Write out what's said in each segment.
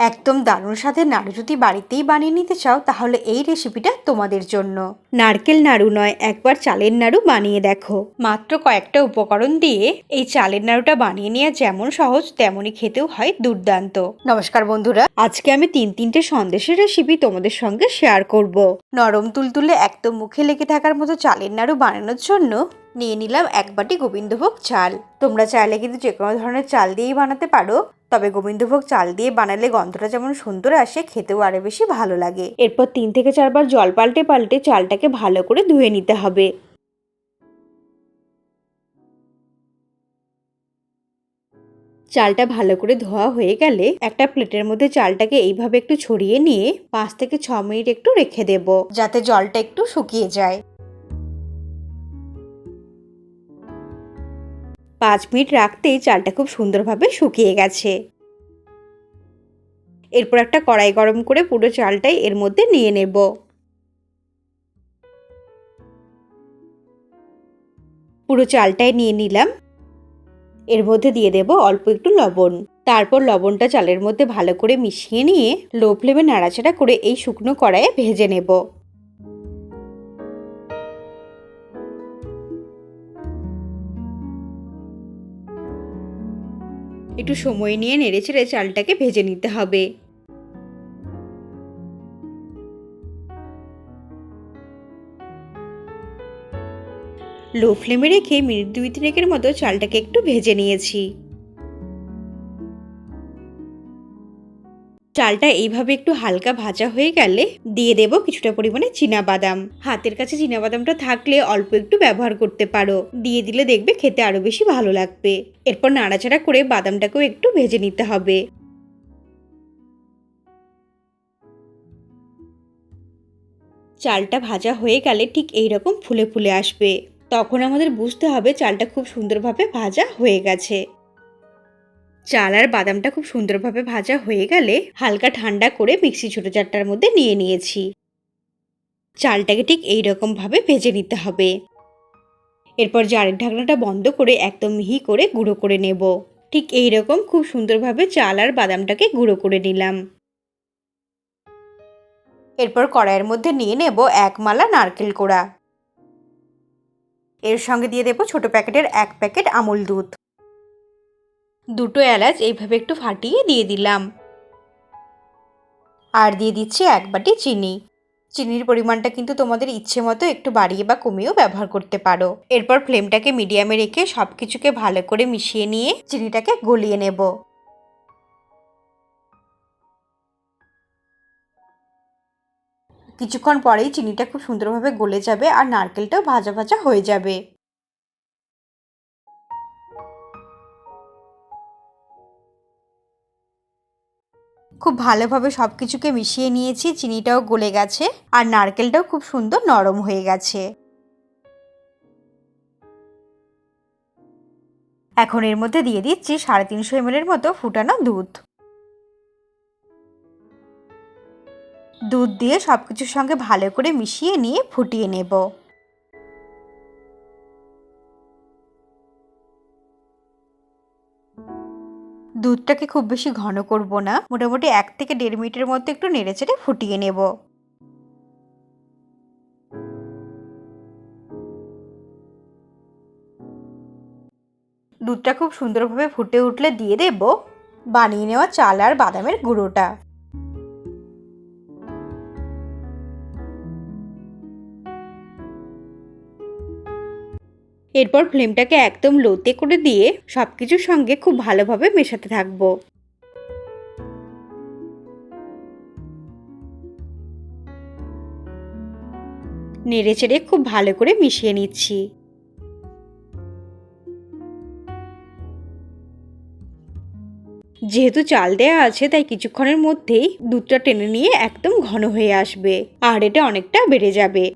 একদম দারুণ সাথে নাড়ু যদি বাড়িতেই বানিয়ে নিতে চাও, তাহলে এই রেসিপিটা তোমাদের জন্য। নারকেল নাড়ু নয়, একবার চালের নাড়ু বানিয়ে দেখো। মাত্র কয়েকটা উপকরণ দিয়ে এই চালের নাড়ুটা বানিয়ে নেওয়া যেমন সহজ, তেমনই খেতেও হয় দুর্দান্ত। নমস্কার বন্ধুরা, আজকে আমি তিন তিনটে সন্দেশের রেসিপি তোমাদের সঙ্গে শেয়ার করব। নরম তুলতুলে একদম মুখে লেগে থাকার মতো চালের নাড়ু বানানোর জন্য নিয়ে নিলাম এক বাটি গোবিন্দভোগ চাল। তোমরা চাইলে কিন্তু যে কোনো ধরনের চাল দিয়েই বানাতে পারো, তবে গোবিন্দভোগ চাল দিয়ে বানালে গন্ধটা যেমন সুন্দর আসে, খেতেও আরও বেশি ভালো লাগে। এরপর তিন থেকে চারবার জল পাল্টে পাল্টে চালটাকে ভালো করে ধুয়ে নিতে হবে। চালটা ভালো করে ধোয়া হয়ে গেলে একটা প্লেটের মধ্যে চালটাকে এইভাবে একটু ছড়িয়ে নিয়ে পাঁচ থেকে ছ মিনিট একটু রেখে দেব, যাতে জলটা একটু শুকিয়ে যায়। পাঁচ মিনিট রাখতেই চালটা খুব সুন্দরভাবে শুকিয়ে গেছে। এরপর একটা কড়াই গরম করে পুরো চালটাই এর মধ্যে নিয়ে নেব। পুরো চালটাই নিয়ে নিলাম। এর মধ্যে দিয়ে দেব অল্প একটু লবণ। তারপর লবণটা চালের মধ্যে ভালো করে মিশিয়ে নিয়ে লো ফ্লেমে নাড়াচাড়া করে এই শুকনো কড়াইয়ে ভেজে নেব। একটু সময় নিয়ে নেড়ে ছেড়ে চালটাকে ভেজে নিতে হবে। লো ফ্লেমে রেখে মিনিট দুই তিনেকের মতো চালটাকে একটু ভেজে নিয়েছি। চালটা এইভাবে একটু হালকা ভাজা হয়ে গেলে দিয়ে দেব কিছুটা পরিমাণে বাদাম হাতের কাছে বাদামটা থাকলে অল্প একটু ব্যবহার করতে পারো। দিয়ে দিলে দেখবে খেতে আরও বেশি ভালো লাগবে। এরপর নাড়াচাড়া করে বাদামটাকেও একটু ভেজে নিতে হবে। চালটা ভাজা হয়ে গেলে ঠিক এই রকম ফুলে ফুলে আসবে। তখন আমাদের বুঝতে হবে চালটা খুব সুন্দরভাবে ভাজা হয়ে গেছে। চাল আর বাদামটা খুব সুন্দরভাবে ভাজা হয়ে গেলে হালকা ঠান্ডা করে মিক্সি ছোটো চারটার মধ্যে নিয়ে নিয়েছি। চালটাকে ঠিক এই ভাবে ভেজে নিতে হবে। এরপর জারের ঢাকনাটা বন্ধ করে একদম মিহি করে গুঁড়ো করে নেব। ঠিক এই রকম খুব সুন্দরভাবে চাল আর বাদামটাকে গুঁড়ো করে নিলাম। এরপর কড়াইয়ের মধ্যে নিয়ে নেব এক মালা নারকেল কোড়া। এর সঙ্গে দিয়ে দেবো ছোট প্যাকেটের এক প্যাকেট আমুল দুধ। দুটো এলাচ এইভাবে একটু ফাটিয়ে দিয়ে দিলাম। আর দিয়ে দিচ্ছি এক বাটি চিনি। চিনির পরিমাণটা কিন্তু তোমাদের ইচ্ছে মতো একটু বাড়িয়ে বা কমিয়েও ব্যবহার করতে পারো। এরপর ফ্লেমটাকে মিডিয়ামে রেখে সব কিছুকে ভালো করে মিশিয়ে নিয়ে চিনিটাকে গলিয়ে নেব। কিছুক্ষণ পরেই চিনিটা খুব সুন্দরভাবে গলে যাবে আর নারকেলটাও ভাজা ভাজা হয়ে যাবে। খুব ভালোভাবে সব কিছুকে মিশিয়ে নিয়েছি, চিনিটাও গলে গেছে আর নারকেলটাও খুব সুন্দর নরম হয়ে গেছে। এখন এর মধ্যে দিয়ে দিচ্ছি সাড়ে তিনশো এমএলের মতো ফুটানো দুধ। দুধ দিয়ে সব কিছুর সঙ্গে ভালো করে মিশিয়ে নিয়ে ফুটিয়ে নেব। দুধটাকে খুব বেশি ঘন করব না। মোটামুটি এক থেকে দেড় মিনিটের মতো একটু নেড়ে চেড়ে ফুটিয়ে নেব। দুধটা খুব সুন্দরভাবে ফুটে উঠলে দিয়ে দেব বানিয়ে নেওয়া চাল আর বাদামের গুঁড়োটা। এরপর ফ্লেমটাকে একদম লোতে করে দিয়ে সব কিছুর সঙ্গে খুব ভালোভাবে মেশাতে থাকব। নেড়ে চেড়ে খুব ভালো করে মিশিয়ে নিচ্ছি। যেহেতু চাল দেয়া আছে, তাই কিছুক্ষণের মধ্যেই দুধটা টেনে নিয়ে একদম ঘন হয়ে আসবে, আর এটা অনেকটা বেড়ে যাবে।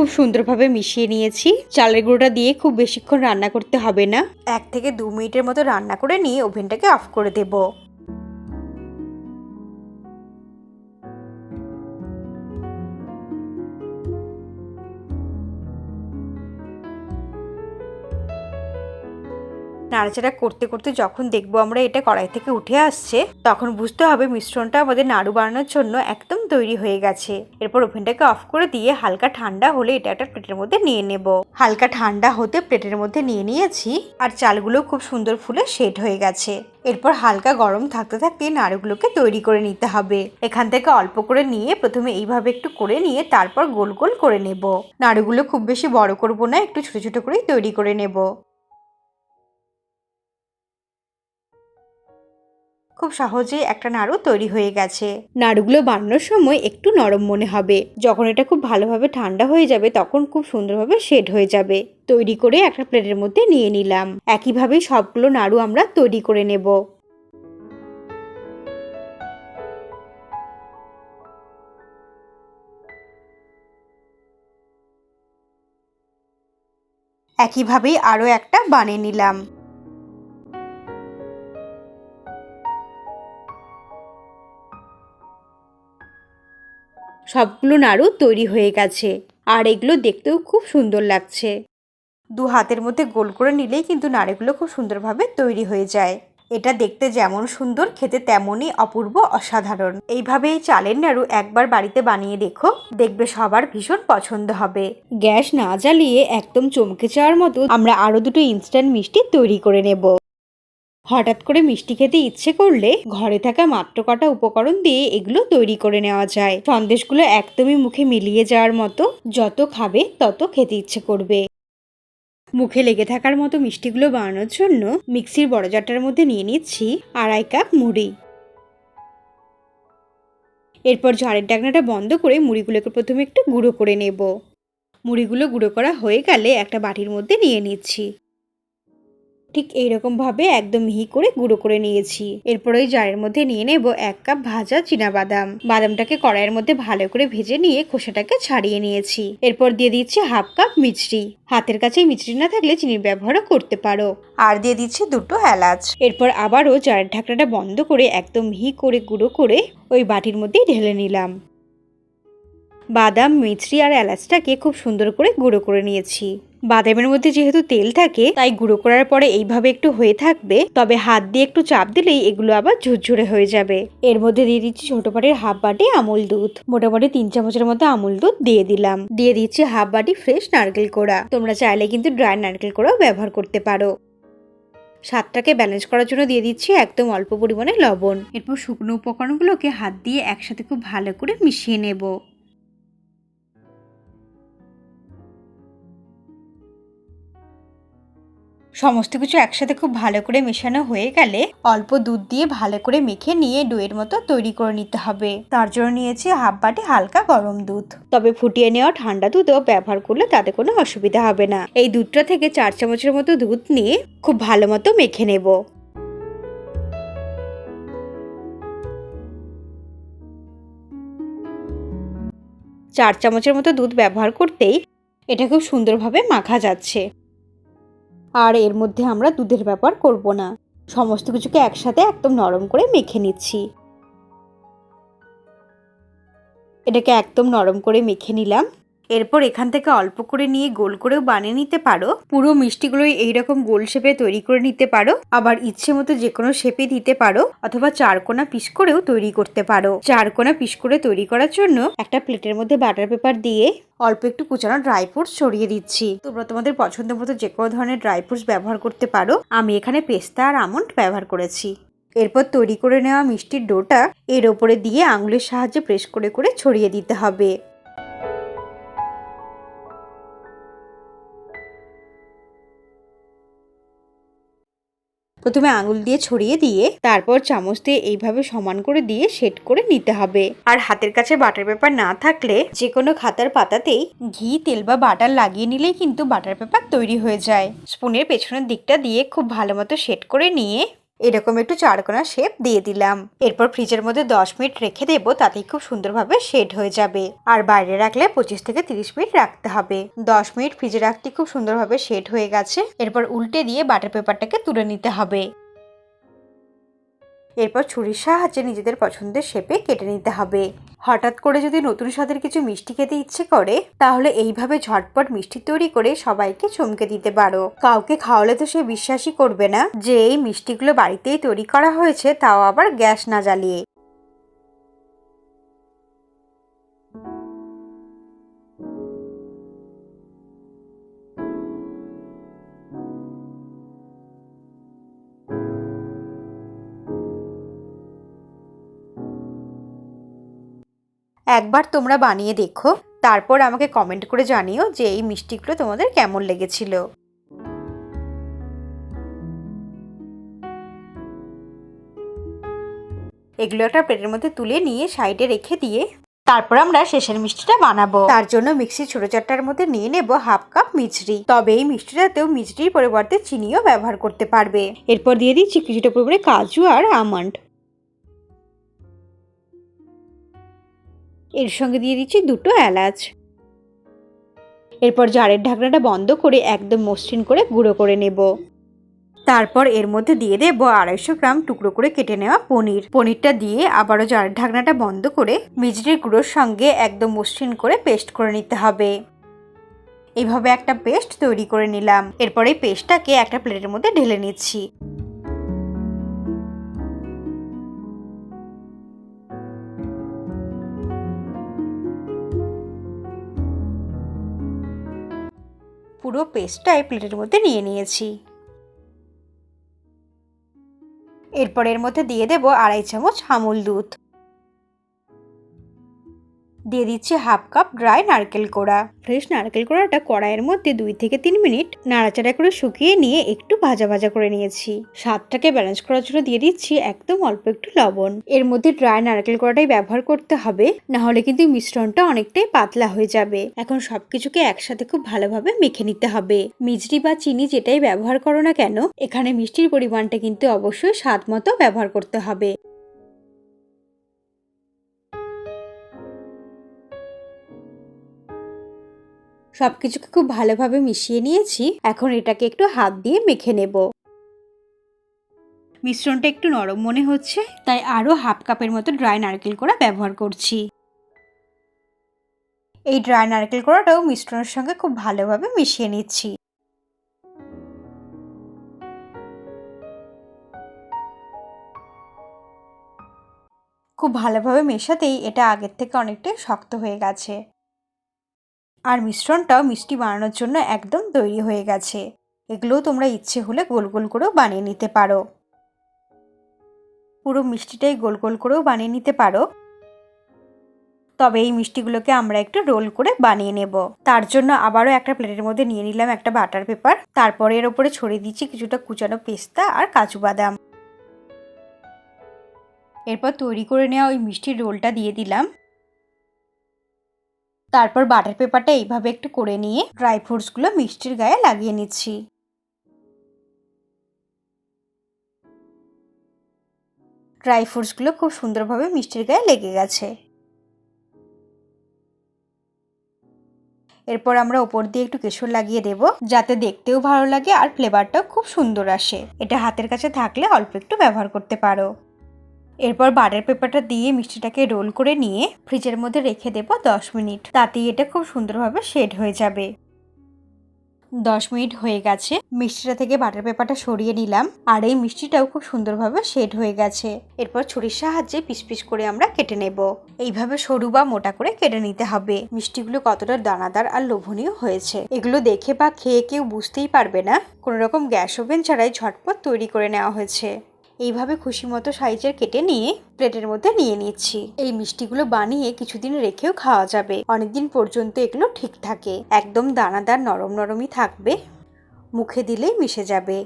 খুব সুন্দরভাবে মিশিয়ে নিয়েছি। চালের গুঁড়োটা দিয়ে খুব বেশিক্ষণ রান্না করতে হবে না। এক থেকে দু মিনিটের মতো রান্না করে নিয়ে ওভেনটাকে অফ করে দেব। নাড়াচাড়া করতে করতে যখন দেখব আমরা এটা কড়াই থেকে উঠে আসছে, তখন বুঝতে হবে মিশ্রণটা আমাদের নাড়ু বানানোর জন্য একদম তৈরি হয়ে গেছে। এরপর ওভেনটাকে অফ করে দিয়ে হালকা ঠান্ডা হলে এটা একটা প্লেটের মধ্যে নিয়ে নেব। হালকা ঠান্ডা হতে প্লেটের মধ্যে নিয়ে নিয়েছি আর চালগুলো খুব সুন্দর ফুলে সেট হয়ে গেছে। এরপর হালকা গরম থাকতে থাকতে নাড়ুগুলোকে তৈরি করে নিতে হবে। এখান থেকে অল্প করে নিয়ে প্রথমে এইভাবে একটু করে নিয়ে তারপর গোল গোল করে নেব। নাড়ুগুলো খুব বেশি বড় করব না, একটু ছোট ছোট করেই তৈরি করে নেব। খুব সহজেই একটা নাড়ু তৈরি হয়ে গেছে। নাড়ুগুলো বানানোর সময় একটু নরম মনে হবে। যখন এটা খুব ভালোভাবে ঠান্ডা হয়ে যাবে তখন খুব সুন্দরভাবে শেড হয়ে যাবে। তৈরি করে একটা প্লেটের মধ্যে নিয়ে নিলাম। একইভাবেই সবগুলো নাড়ু আমরা তৈরি করে নেব। একইভাবেই আরও একটা বানিয়ে নিলাম। সবগুলো নাড়ু তৈরি হয়ে গেছে। আর এগুলো দেখতেও খুব সুন্দর লাগছে। দু হাতের মধ্যে গোল করে নিলেই কিন্তু নাড়ুগুলো খুব সুন্দরভাবে তৈরি হয়ে যায়। এটা দেখতে যেমন সুন্দর, খেতে তেমনই অপূর্ব, অসাধারণ। এইভাবে এই চালের নাড়ু একবার বাড়িতে বানিয়ে দেখো, দেখবে সবার ভীষণ পছন্দ হবে। গ্যাস না জ্বালিয়ে একদম চমকে যাওয়ার মতো আমরা আরও দুটো ইনস্ট্যান্ট মিষ্টি তৈরি করে নেব। হঠাৎ করে মিষ্টি খেতে ইচ্ছে করলে ঘরে থাকা মাত্র কটা উপকরণ দিয়ে এগুলো তৈরি করে নেওয়া যায়। সন্দেশগুলো একদমই মুখে মিলিয়ে যাওয়ার মতো যত খাবে তত খেতে ইচ্ছে করবে। মুখে লেগে থাকার মতো মিষ্টিগুলো বানানোর জন্য মিক্সির বড় জারটার মধ্যে নিয়ে নিচ্ছি আড়াই কাপ মুড়ি। এরপর ঝাড়ের ডাকনাটা বন্ধ করে মুড়িগুলোকে প্রথমে একটু গুঁড়ো করে নেব। মুড়িগুলো গুঁড়ো করা হয়ে গেলে একটা বাটির মধ্যে নিয়ে নিচ্ছি। ঠিক এইরকমভাবে একদম মিহি করে গুঁড়ো করে নিয়েছি। এরপর ওই জারের মধ্যে নিয়ে নেব এক কাপ ভাজা চীনা বাদাম বাদামটাকে কড়াইয়ের মধ্যে ভালো করে ভেজে নিয়ে খোসাটাকে ছাড়িয়ে নিয়েছি। এরপর দিয়ে দিচ্ছি হাফ কাপ মিষ্টি হাতের কাছে মিষ্টি না থাকলে চিনির ব্যবহারও করতে পারো। আর দিয়ে দিচ্ছি দুটো এলাচ। এরপর আবারও জারের ঢাকনাটা বন্ধ করে একদম মিহি করে গুঁড়ো করে ওই বাটির মধ্যেই ঢেলে নিলাম। বাদাম, মিছরি আর এলাচটাকে খুব সুন্দর করে গুঁড়ো করে নিয়েছি। বাদামের মধ্যে যেহেতু তেল থাকে, তাই গুঁড়ো করার পরে এইভাবে একটু হয়ে থাকবে। তবে হাত দিয়ে একটু চাপ দিলেই এগুলো আবার ঝুরঝুরে হয়ে যাবে। এর মধ্যে দিয়ে দিচ্ছি ছোট বাটির হাফ বাটি আমুল দুধ। মোটামুটি তিন চামচের মতো আমুল দুধ দিয়ে দিলাম। দিয়ে দিচ্ছি হাফ বাটি ফ্রেশ নারকেল কোড়া। তোমরা চাইলে কিন্তু ড্রাই নারকেল কোড়াও ব্যবহার করতে পারো। স্বাদটাকে ব্যালেন্স করার জন্য দিয়ে দিচ্ছি একদম অল্প পরিমাণে লবণ। এরপর শুকনো উপকরণগুলোকে হাত দিয়ে একসাথে খুব ভালো করে মিশিয়ে নেব। সমস্ত কিছু একসাথে খুব ভালো করে মেশানো হয়ে গেলে অল্প দুধ দিয়ে ভালো করে মেখে নিয়ে ডুয়ের মতো তৈরি করে নিতে হবে। তার জন্য নিয়েছি হাফ বাটি হালকা গরম দুধ। তবে ফুটিয়ে নেওয়া ঠান্ডা দুধও ব্যবহার করলে তাতে কোনো অসুবিধা হবে না। এই দুধটা থেকে চার চামচের মতো দুধ নিয়ে খুব ভালো মতো মেখে নেব। চার চামচের মতো দুধ ব্যবহার করতেই এটা খুব সুন্দরভাবে মাখা যাচ্ছে। আর এর মধ্যে আমরা দুধের ব্যাপার করব না। সমস্ত কিছুকে একসাথে একদম নরম করে মেখে নিচ্ছি। এটাকে একদম নরম করে মেখে নিলাম। এরপর এখান থেকে অল্প করে নিয়ে গোল করেও বানিয়ে নিতে পারো। পুরো মিষ্টিগুলোই এইরকম গোল শেপে তৈরি করে নিতে পারো। আবার ইচ্ছে মতো যে কোনো শেপে দিতে পারো অথবা চারকোনা পিস করেও তৈরি করতে পারো। চারকোনা পিস করে তৈরি করার জন্য একটা প্লেটের মধ্যে বাটার পেপার দিয়ে অল্প একটু কুচানো ড্রাই ফ্রুটস ছড়িয়ে দিচ্ছি। তোমরা তোমাদের পছন্দ মতো যে কোনো ধরনের ড্রাই ফ্রুটস ব্যবহার করতে পারো। আমি এখানে পেস্তা আর আমন্ড ব্যবহার করেছি। এরপর তৈরি করে নেওয়া মিষ্টির ডোটা এর ওপরে দিয়ে আঙুলের সাহায্যে প্রেস করে করে ছড়িয়ে দিতে হবে। প্রথমে আঙুল দিয়ে ছড়িয়ে দিয়ে তারপর চামচ দিয়ে এইভাবে সমান করে দিয়ে সেট করে নিতে হবে। আর হাতের কাছে বাটার পেপার না থাকলে যে কোনো খাতার পাতাতেই ঘি, তেল বা বাটার লাগিয়ে নিলেই কিন্তু বাটার পেপার তৈরি হয়ে যায়। স্পুনের পেছনের দিকটা দিয়ে খুব ভালো মতো সেট করে নিয়ে এরকম একটু চারকোনা শেপ দিয়ে দিলাম। এরপর ফ্রিজের মধ্যে দশ মিনিট রেখে দেব, তাতেই খুব সুন্দরভাবে শেড হয়ে যাবে। আর বাইরে রাখলে পঁচিশ থেকে তিরিশ মিনিট রাখতে হবে। দশ মিনিট ফ্রিজে রাখতে খুব সুন্দরভাবে শেড হয়ে গেছে। এরপর উল্টে দিয়ে বাটার পেপারটাকে তুলে নিতে হবে। এরপর ছুরির সাহায্যে নিজেদের পছন্দের শেপে কেটে নিতে হবে। হঠাৎ করে যদি নতুন স্বাদের কিছু মিষ্টি খেতে ইচ্ছে করে, তাহলে এইভাবে ঝটপট মিষ্টি তৈরি করে সবাইকে চমকে দিতে পারো। কাউকে খাওয়ালে তো সে বিশ্বাসই করবে না যে এই মিষ্টিগুলো বাড়িতেই তৈরি করা হয়েছে, তাও আবার গ্যাস না জ্বালিয়ে। একবার তোমরা বানিয়ে দেখো, তারপর আমাকে কমেন্ট করে জানিও যে এই মিষ্টিগুলো তোমাদের কেমন লেগেছিল। এগুলো একটা প্লেটের মধ্যে তুলে নিয়ে সাইডে রেখে দিয়ে তারপর আমরা শেষের মিষ্টিটা বানাবো। তার জন্য মিক্সি ছোট চারটার মধ্যে নিয়ে নেব হাফ কাপ মিছরি। তবে এই মিষ্টিটাতেও মিছরির পরিবর্তে চিনিও ব্যবহার করতে পারবে। এরপর দিয়ে দিচ্ছি কিছুটা পরিমাণে কাজু আর আমন্ড এর সঙ্গে দিয়ে দিচ্ছি দুটো এলাচ। এরপর জারের ঢাকনাটা বন্ধ করে একদম মসৃণ করে গুঁড়ো করে নেব। তারপর এর মধ্যে দিয়ে দেবো আড়াইশো গ্রাম টুকরো করে কেটে নেওয়া পনির। পনিরটা দিয়ে আবারও জারের ঢাকনাটা বন্ধ করে মিজরির গুঁড়োর সঙ্গে একদম মসৃণ করে পেস্ট করে নিতে হবে। এইভাবে একটা পেস্ট তৈরি করে নিলাম। এরপর পেস্টটাকে একটা প্লেটের মধ্যে ঢেলে নিচ্ছি। পুরো পেস্টটাই প্লেটের মধ্যে নিয়ে নিয়েছি। এরপর এর মধ্যে দিয়ে দেব আড়াই চামচ আমুল দুধ। দিয়ে দিচ্ছি হাফ কাপ ড্রাই নারকেল কোড়া। ফ্রেশ নারকেল কোড়াটা কড়াইয়ের মধ্যে দুই থেকে তিন মিনিট নাড়াচাড়া করে শুকিয়ে নিয়ে একটু ভাজা ভাজা করে নিয়েছি। স্বাদটাকে ব্যালেন্স করার জন্য দিয়ে দিচ্ছি একদম অল্প একটু লবণ। এর মধ্যে ড্রাই নারকেল কোড়াটাই ব্যবহার করতে হবে না হলে কিন্তু মিশ্রণটা অনেকটাই পাতলা হয়ে যাবে। এখন সবকিছুকে একসাথে খুব ভালোভাবে মেখে নিতে হবে। মিজরি বা চিনি যেটাই ব্যবহার করো না কেন, এখানে মিষ্টির পরিমাণটা কিন্তু অবশ্যই স্বাদ মতো ব্যবহার করতে হবে। সব কিছুকে খুব ভালোভাবে মিশিয়ে নিয়েছি। এখন এটাকে একটু হাত দিয়ে মেখে নেব। মিশ্রণটা একটু নরম মনে হচ্ছে, তাই আরও হাফ কাপের মতো ড্রাই নারকেল কোড়া ব্যবহার করছি। এই ড্রাই নারকেল কোড়াটাও মিশ্রণের সঙ্গে খুব ভালোভাবে মিশিয়ে নিচ্ছি। খুব ভালোভাবে মেশাতেই এটা আগের থেকে অনেকটাই শক্ত হয়ে গেছে। আর মিশ্রণটাও মিষ্টি বানানোর জন্য একদম তৈরি হয়ে গেছে। এগুলোও তোমরা ইচ্ছে হলে গোল গোল করেও বানিয়ে নিতে পারো। পুরো মিষ্টিটাই গোল গোল করেও বানিয়ে নিতে পারো। তবে এই মিষ্টিগুলোকে আমরা একটু রোল করে বানিয়ে নেব। তার জন্য আবারও একটা প্লেটের মধ্যে নিয়ে নিলাম একটা বাটার পেপার। তারপরে এর ওপরে ছড়িয়ে দিচ্ছি কিছুটা কুচানো পেস্তা আর কাজু বাদাম। এরপর তৈরি করে নেওয়া ওই মিষ্টির রোলটা দিয়ে দিলাম। তারপর বাটার পেপারটা এইভাবে একটু করে নিয়ে ড্রাই ফ্রুটসগুলো মিষ্টির গায়ে লাগিয়ে নিচ্ছি। ড্রাই ফ্রুটসগুলো খুব সুন্দরভাবে মিষ্টির গায়ে লেগে গেছে। এরপর আমরা ওপর দিয়ে একটু কেশর লাগিয়ে দেব, যাতে দেখতেও ভালো লাগে আর ফ্লেভারটাও খুব সুন্দর আসে। এটা হাতের কাছে থাকলে অল্প একটু ব্যবহার করতে পারো। এরপর বাটার পেপারটা দিয়ে মিষ্টিটাকে রোল করে নিয়ে ফ্রিজের মধ্যে রেখে দেবো দশ মিনিট। তাতেই এটা খুব সুন্দরভাবে শেড হয়ে যাবে। দশ মিনিট হয়ে গেছে। মিষ্টিটা থেকে বাটার পেপারটা সরিয়ে নিলাম আর এই মিষ্টিটাও খুব সুন্দরভাবে শেড হয়ে গেছে। এরপর ছুরির সাহায্যে পিস পিস করে আমরা কেটে নেব। এইভাবে সরু বা মোটা করে কেটে নিতে হবে। মিষ্টিগুলো কতটা দানাদার আর লোভনীয় হয়েছে। এগুলো দেখে বা খেয়ে কেউ বুঝতেই পারবে না। কোনো রকম গ্যাস ওভেন ছাড়াই ঝটপট তৈরি করে নেওয়া হয়েছে। এইভাবে খুশি মতো সাইজের কেটে নিয়ে প্লেটের মধ্যে নিয়ে নিচ্ছি। এই মিষ্টিগুলো বানিয়ে কিছুদিন রেখেও খাওয়া যাবে। অনেকদিন পর্যন্ত এগুলো ঠিক থাকে। একদম দানাদার নরম নরমই থাকবে। মুখে দিলেই মিশে যাবে।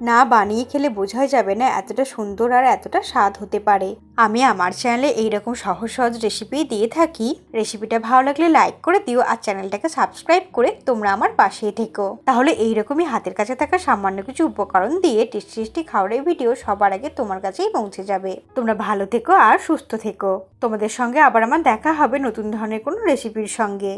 না বানিয়ে খেলে বোঝাই যাবে না এতটা সুন্দর আর এতটা স্বাদ হতে পারে। আমি আমার চ্যানেলে এইরকম সহজ সহজ রেসিপি দিয়ে থাকি। রেসিপিটা ভালো লাগলে লাইক করে দিও আর চ্যানেলটাকে সাবস্ক্রাইব করে তোমরা আমার পাশেই থেকো। তাহলে এইরকমই হাতের কাছে থাকা সামান্য কিছু উপকরণ দিয়ে টেস্টি টেস্টি খাওয়ারের ভিডিও সবার আগে তোমার কাছেই পৌঁছে যাবে। তোমরা ভালো থেকো আর সুস্থ থেকো। তোমাদের সঙ্গে আবার আমার দেখা হবে নতুন ধরনের কোনো রেসিপির সঙ্গে।